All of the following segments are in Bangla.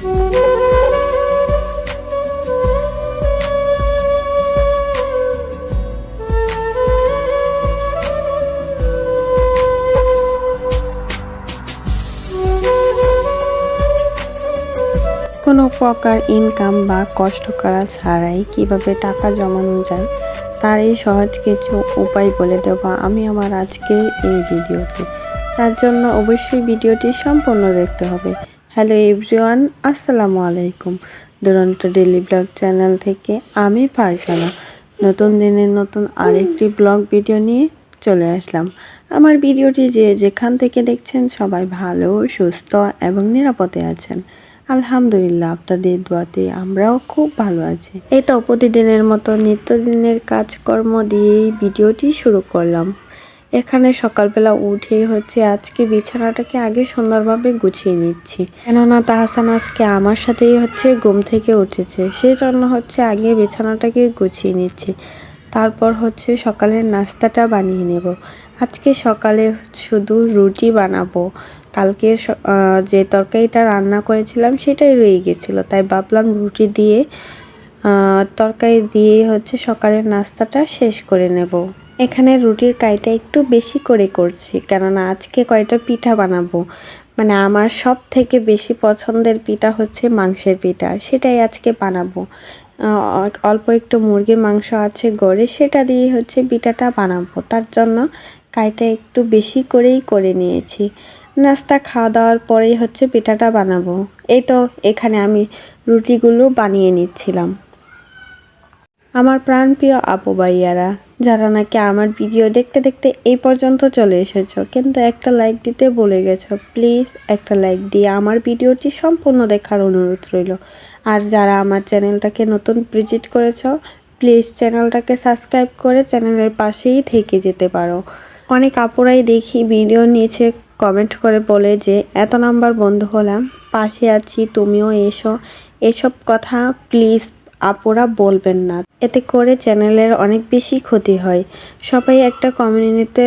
কোনো প্রকার ইনকাম বা কষ্ট করা ছাড়াই কীভাবে টাকা জমানো যায় তার এই সহজ কিছু উপায় বলে দেবো আমি আমার আজকে এই ভিডিওতে। তার জন্য অবশ্যই ভিডিওটি সম্পূর্ণ দেখতে হবে। হ্যালো এভরিওয়ান আসসালামু আলাইকুম। দুরন্ত ডেলি ব্লগ চ্যানেল থেকে আমি ফারজানা নতুন দিনের নতুন আরেকটি ব্লগ ভিডিও নিয়ে চলে আসলাম। আমার ভিডিওটি যে যেখান থেকে দেখছেন সবাই ভালো, সুস্থ এবং নিরাপদে আছেন। আলহামদুলিল্লাহ, আপনাদের দোয়াতে আমরাও খুব ভালো আছি। এই তো প্রতিদিনের মতো নিত্যদিনের কাজকর্ম দিয়েই ভিডিওটি শুরু করলাম। এখানে সকালবেলা উঠে হচ্ছে আজকে বিছানাটাকে আগে সুন্দরভাবে গুছিয়ে নিচ্ছি। কেননা তাহসান আজকে আমার সাথেই হচ্ছে ঘুম থেকে উঠেছে। সেই জন্য হচ্ছে আগে বিছানাটাকে গুছিয়ে নিচ্ছি। তারপর হচ্ছে সকালের নাস্তাটা বানিয়ে নেব। আজকে সকালে শুধু রুটি বানাবো। কালকে যে তরকারিটা রান্না করেছিলাম সেটাই রয়ে গেছিল। তাই ভাবলাম রুটি দিয়ে তরকারি দিয়ে হচ্ছে সকালের নাস্তাটা শেষ করে নেব। এখানে রুটির কাইটা একটু বেশি করে করছি, কেননা আজকে কয়টা পিঠা বানাবো? মানে আমার সব থেকে বেশি পছন্দের পিঠা হচ্ছে মাংসের পিঠা, সেটাই আজকে বানাবো। অল্প একটু মুরগির মাংস আছে গড়ে, সেটা দিয়ে হচ্ছে পিঠাটা বানাবো। তার জন্য কাইটা একটু বেশি করেই করে নিয়েছি। নাস্তা খাওয়া দাওয়ার পরেই হচ্ছে পিঠাটা বানাবো। এই তো এখানে আমি রুটিগুলো বানিয়ে নিচ্ছিলাম। আমার প্রাণপ্রিয় আপু ভাইয়ারা যারা নাকি আমার ভিডিও দেখতে দেখতে এই পর্যন্ত চলে এসেছ, কিন্তু একটা লাইক দিতে বলে গেছো। প্লিজ একটা লাইক দিয়ে আমার ভিডিওটি সম্পূর্ণ দেখার অনুরোধ রইল। আর যারা আমার চ্যানেলটাকে নতুন ভিজিট করেছ প্লিজ চ্যানেলটাকে সাবস্ক্রাইব করে চ্যানেলের পাশেই থেকে যেতে পারো। অনেক আপুরাই দেখি ভিডিও নিচে কমেন্ট করে বলে যে, এত নাম্বার বন্ধু হলাম, পাশে আছি, তুমিও এসো। এসব কথা প্লিজ আপুরা বলবেন না। এতে করে চ্যানেলের অনেক বেশি ক্ষতি হয়। সবাই একটা কমিউনিটিতে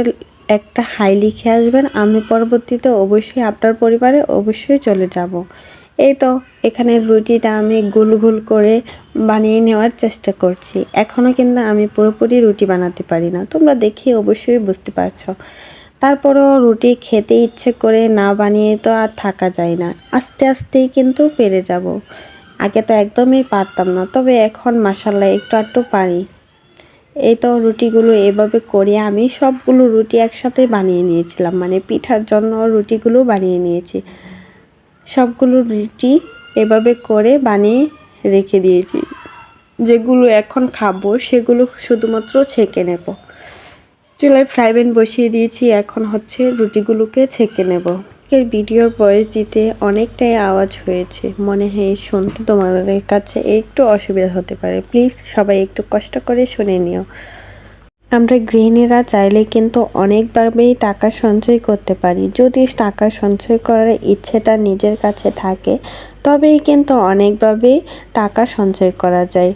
একটা হাই লিখে আসবেন। আমি পরবর্তীতে অবশ্যই আপনার পরিবারে অবশ্যই চলে যাব। এই তো, এখানে রুটিটা আমি গুল গুল করে বানিয়ে নেওয়ার চেষ্টা করছি। এখনও কিন্তু আমি পুরোপুরি রুটি বানাতে পারি না। তোমরা দেখে অবশ্যই বুঝতে পারছ। তারপরও রুটি খেতে ইচ্ছে করে না বানিয়ে তো আর থাকা যায় না। আস্তে আস্তেই কিন্তু পেরে যাব। আগে তো একদমই পারতাম না, তবে এখন মাসাল্লাহ একটু আধটু পারি। এই তো রুটিগুলো এভাবে করে আমি সবগুলো রুটি একসাথে বানিয়ে নিয়েছিলাম মানে পিঠার জন্য রুটিগুলো বানিয়ে নিয়েছি। সবগুলো রুটি এভাবে করে বানিয়ে রেখে দিয়েছি। যেগুলো এখন খাব সেগুলো শুধুমাত্র ছেঁকে নেব। চুলায় ফ্রাই প্যান বসিয়ে দিয়েছি, এখন হচ্ছে রুটিগুলোকে ছেঁকে নেব। আজকের ভিডিওর বয়স দিতে অনেকটাই আওয়াজ হয়েছে। মনে হয় শুনতে তোমাদের কাছে একটু অসুবিধা হতে পারে। প্লিজ সবাই একটু কষ্ট করে শুনে নিও। আমরা গৃহিণীরা চাইলে কিন্তু অনেকভাবেই টাকা সঞ্চয় করতে পারি। যদি টাকা সঞ্চয় করার ইচ্ছেটা নিজের কাছে থাকে, তবেই কিন্তু অনেকভাবেই টাকা সঞ্চয় করা যায়।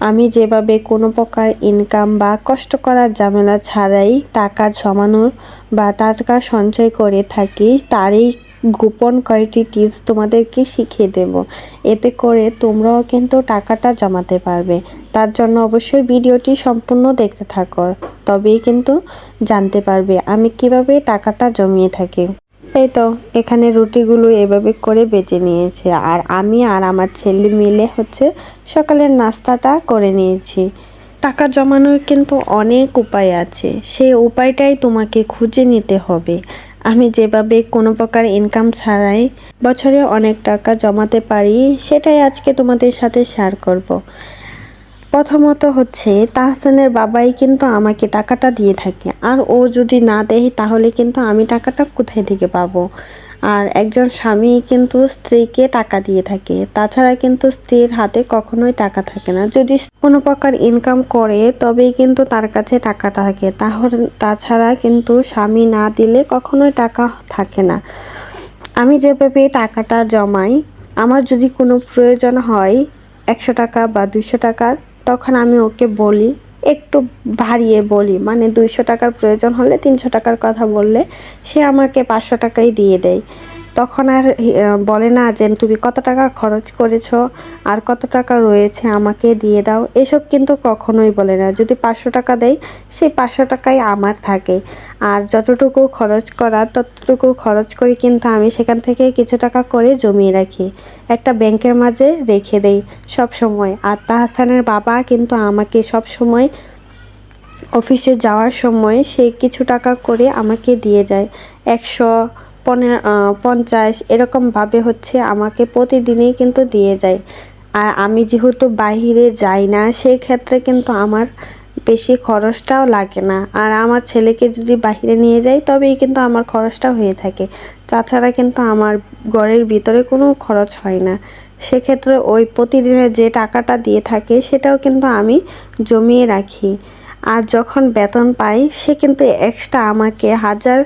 আমি যেভাবে কোনো প্রকার ইনকাম বা কষ্ট করার ঝামেলা ছাড়াই টাকা জমানোর বা টাকা সঞ্চয় করে থাকি, তারই গোপন কয়েকটি টিপস তোমাদেরকে শিখিয়ে দেব। এতে করে তোমরাও কিন্তু টাকাটা জমাতে পারবে। তার জন্য অবশ্যই ভিডিওটি সম্পূর্ণ দেখতে থাকো, তবেই কিন্তু জানতে পারবে আমি কীভাবে টাকাটা জমিয়ে থাকি। এই তো, এখানে রুটিগুলো এভাবে করে বেজে নিয়েছে। আর আমি আর আমার ছেলে মিলে হচ্ছে সকালের নাস্তাটা করে নিয়েছি। টাকা জমানোর কিন্তু অনেক উপায় আছে। সেই উপায়টাই তোমাকে খুঁজে নিতে হবে। আমি যেভাবে কোনো প্রকার ইনকাম ছাড়াই বছরে অনেক টাকা জমাতে পারি, সেটাই আজকে তোমাদের সাথে শেয়ার করব। প্রথমত হচ্ছে, তাহসানের বাবাই কিন্তু আমাকে টাকাটা দিয়ে থাকে। আর ও যদি না দেয়, তাহলে কিন্তু আমি টাকাটা কোথায় থেকে পাবো? আর একজন স্বামী কিন্তু স্ত্রীকে টাকা দিয়ে থাকে। তাছাড়া কিন্তু স্ত্রীর হাতে কখনোই টাকা থাকে না। যদি কোনো প্রকার ইনকাম করে, তবেই কিন্তু তার কাছে টাকাটা থাকে। তাহলে তাছাড়া কিন্তু স্বামী না দিলে কখনোই টাকা থাকে না। আমি যেভাবে টাকাটা জমাই, আমার যদি কোনো প্রয়োজন হয়, একশো টাকা বা দুশো টাকার তখন আমি ওকে বলি, একটু ভারিয়ে বলি মানে দুইশো টাকার প্রয়োজন হলে তিনশো টাকার কথা বললে সে আমাকে পাঁচশো টাকাই দিয়ে দেয়। তখন আর বলে না যে তুমি কত টাকা খরচ করেছ আর কত টাকা রয়েছে আমাকে দিয়ে দাও। এসব কিন্তু কখনোই বলে না। যদি পাঁচশো টাকা দেয় সেই পাঁচশো টাকাই আমার থাকে। আর যতটুকু খরচ করা, ততটুকু খরচ করি কিন্তু আমি সেখান থেকে কিছু টাকা করে জমিয়ে রাখি। একটা ব্যাংকের মাঝে রেখে দেই সব সময়। আর তাহসানের বাবা কিন্তু আমাকে সব সময় অফিসে যাওয়ার সময় সে কিছু টাকা করে আমাকে দিয়ে যায়। একশো পনেরো পঞ্চাশ এরকমভাবে হচ্ছে আমাকে প্রতিদিনই কিন্তু দিয়ে যায়। আর আমি যেহেতু বাইরে যাই না সেই ক্ষেত্রে কিন্তু আমার বেশি খরচটাও লাগে না। আর আমার ছেলেকে যদি বাইরে নিয়ে যাই, তবেই কিন্তু আমার খরচটা হয়ে থাকে। তাছাড়া কিন্তু আমার ঘরের ভিতরে কোনো খরচ হয় না। সেক্ষেত্রে ওই প্রতিদিনের যে টাকাটা দিয়ে থাকে, সেটাও কিন্তু আমি জমিয়ে রাখি। আর যখন বেতন পাই, সে কিন্তু এক্সট্রা আমাকে হাজার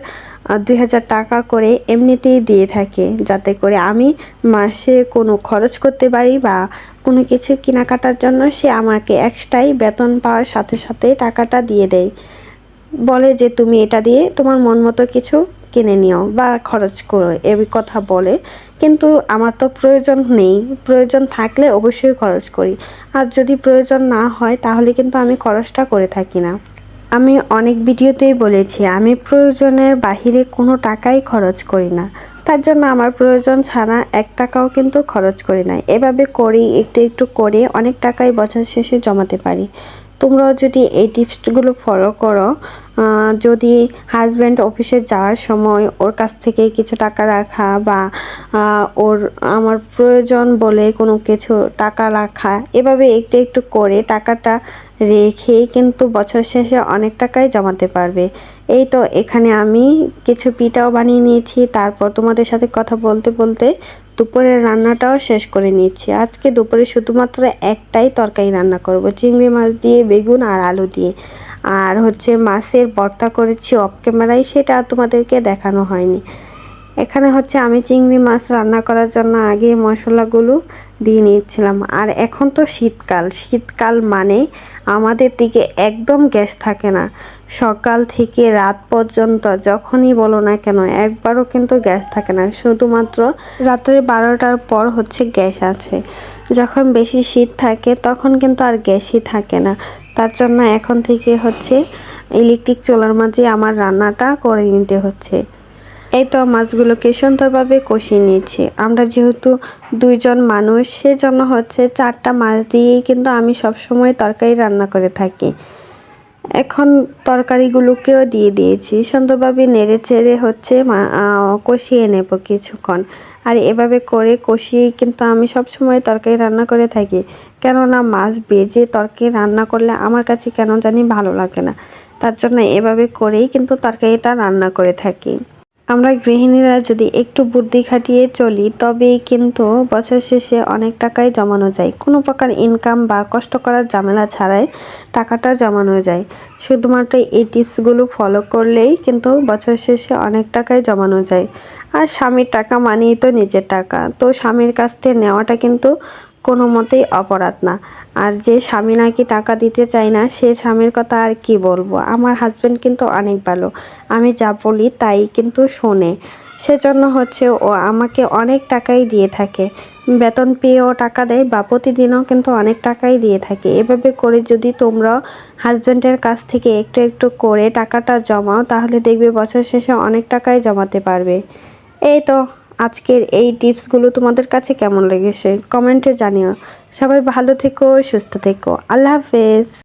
দুই হাজার টাকা করে এমনিতেই দিয়ে থাকে, যাতে করে আমি মাসে কোনো খরচ করতে পারি বা কোনো কিছু কেনাকাটার জন্য সে আমাকে এক্সট্রাই বেতন পাওয়ার সাথে সাথে টাকাটা দিয়ে দেয়। বলে যে, তুমি এটা দিয়ে তোমার মন মতো কিছু কিনে নিও বা খরচ করো। এই কথা বলে। কিন্তু আমার তো প্রয়োজন নেই। প্রয়োজন থাকলে অবশ্যই খরচ করি। আর যদি প্রয়োজন না হয়, তাহলে কিন্তু আমি খরচটা করে থাকি না। আমি অনেক ভিডিওতেই বলেছি, আমি প্রয়োজনের বাহিরে কোনো টাকাই খরচ করি না। তার জন্য আমার প্রয়োজন ছাড়া এক টাকাও কিন্তু খরচ করি না। এভাবে করি, একটু একটু করে অনেক টাকাই বছর শেষে জমাতে পারি। তোমরাও যদি এই টিপসগুলো ফলো করো যদি হাজব্যান্ড অফিসে যাওয়ার সময় ওর কাছ থেকে কিছু টাকা রাখা বা ওর আমার প্রয়োজন বলে কোনো কিছু টাকা রাখা, এভাবে একটু একটু করে টাকাটা রেখে কিন্তু বছর শেষে অনেক টাকাই জমাতে পারবে। এই তো এখানে আমি কিছু পিঠাও বানিয়ে নিয়েছি, তারপর তোমাদের সাথে কথা বলতে বলতে দুপুরের রান্নাটাও শেষ করে নিয়েছি আজকে দুপুরে শুধুমাত্র একটাই তরকারি রান্না করব, চিংড়ি মাছ দিয়ে, বেগুন আর আলু দিয়ে। আর হচ্ছে মাছের ভর্তা করেছি অফ ক্যামেরায় সেটা তোমাদেরকে দেখানো হয়নি। এখানে হচ্ছে আমি চিংড়ি মাছ রান্না করার জন্য আগে মশলাগুলো দিয়ে নিচ্ছিলাম আর এখন তো শীতকাল। শীতকাল মানে আমাদের দিকে একদম গ্যাস থাকে না। সকাল থেকে রাত পর্যন্ত যখনই বলো না কেন, একবারও কিন্তু গ্যাস থাকে না। শুধুমাত্র রাত্রে বারোটার পর হচ্ছে গ্যাস আছে। যখন বেশি শীত থাকে, তখন কিন্তু আর গ্যাসই থাকে না। তার জন্য এখন থেকে হচ্ছে ইলেকট্রিক চোলার মাঝে আমার রান্নাটা করে নিতে হচ্ছে। এই তো মাছগুলোকে সুন্দরভাবে কষিয়ে নিয়েছি। আমরা যেহেতু দুইজন মানুষ, সেজন্য হচ্ছে চারটা মাছ দিয়েই কিন্তু আমি সবসময় তরকারি রান্না করে থাকি। এখন তরকারিগুলোকেও দিয়ে দিয়েছি। সুন্দরভাবে নেড়ে চেড়ে হচ্ছে কষিয়ে নেব কিছুক্ষণ। আর এভাবে করে কষিয়ে কিন্তু আমি সব সময় তরকারি রান্না করে থাকি। কেননা মাছ বেজে তরকারি রান্না করলে আমার কাছে কেন জানি ভালো লাগে না। তার জন্য এভাবে করেই কিন্তু তরকারিটা রান্না করে থাকি। আমরা গৃহিণীরা যদি একটু বুদ্ধি খাটিয়ে চলি, তবেই কিন্তু বছর শেষে অনেক টাকাই জমানো যায়। কোনো প্রকার ইনকাম বা কষ্ট করার ঝামেলা ছাড়াই টাকাটা জমানো যায়। শুধুমাত্র এই টিপসগুলো ফলো করলেই কিন্তু বছর শেষে অনেক টাকাই জমানো যায়। আর স্বামীর টাকা মানেই তো নিজের টাকা। তো স্বামীর কাছ থেকে নেওয়াটা কিন্তু কোনো মতেই অপরাধ না। আর যে স্বামী নাকি টাকা দিতে চায় না, সে স্বামীর কথা আর কি বলব? আমার হাজব্যান্ড কিন্তু অনেক ভালো। আমি যা বলি তাই কিন্তু শোনে। সেজন্য হচ্ছে ও আমাকে অনেক টাকাই দিয়ে থাকে। বেতন পেয়েও টাকা দেয়, বা প্রতিদিনও কিন্তু অনেক টাকাই দিয়ে থাকে। এভাবে করে যদি তোমরা হাজব্যান্ডের কাছ থেকে একটু একটু করে টাকাটা জমাও, তাহলে দেখবে বছর শেষে অনেক টাকাই জমাতে পারবে। এই তো। আজকের এই টিপসগুলো তোমাদের কাছে কেমন লেগেছে? কমেন্টে জানিও। সবাই ভালো থেকো, সুস্থ থেকো। আল্লাহ হাফেজ।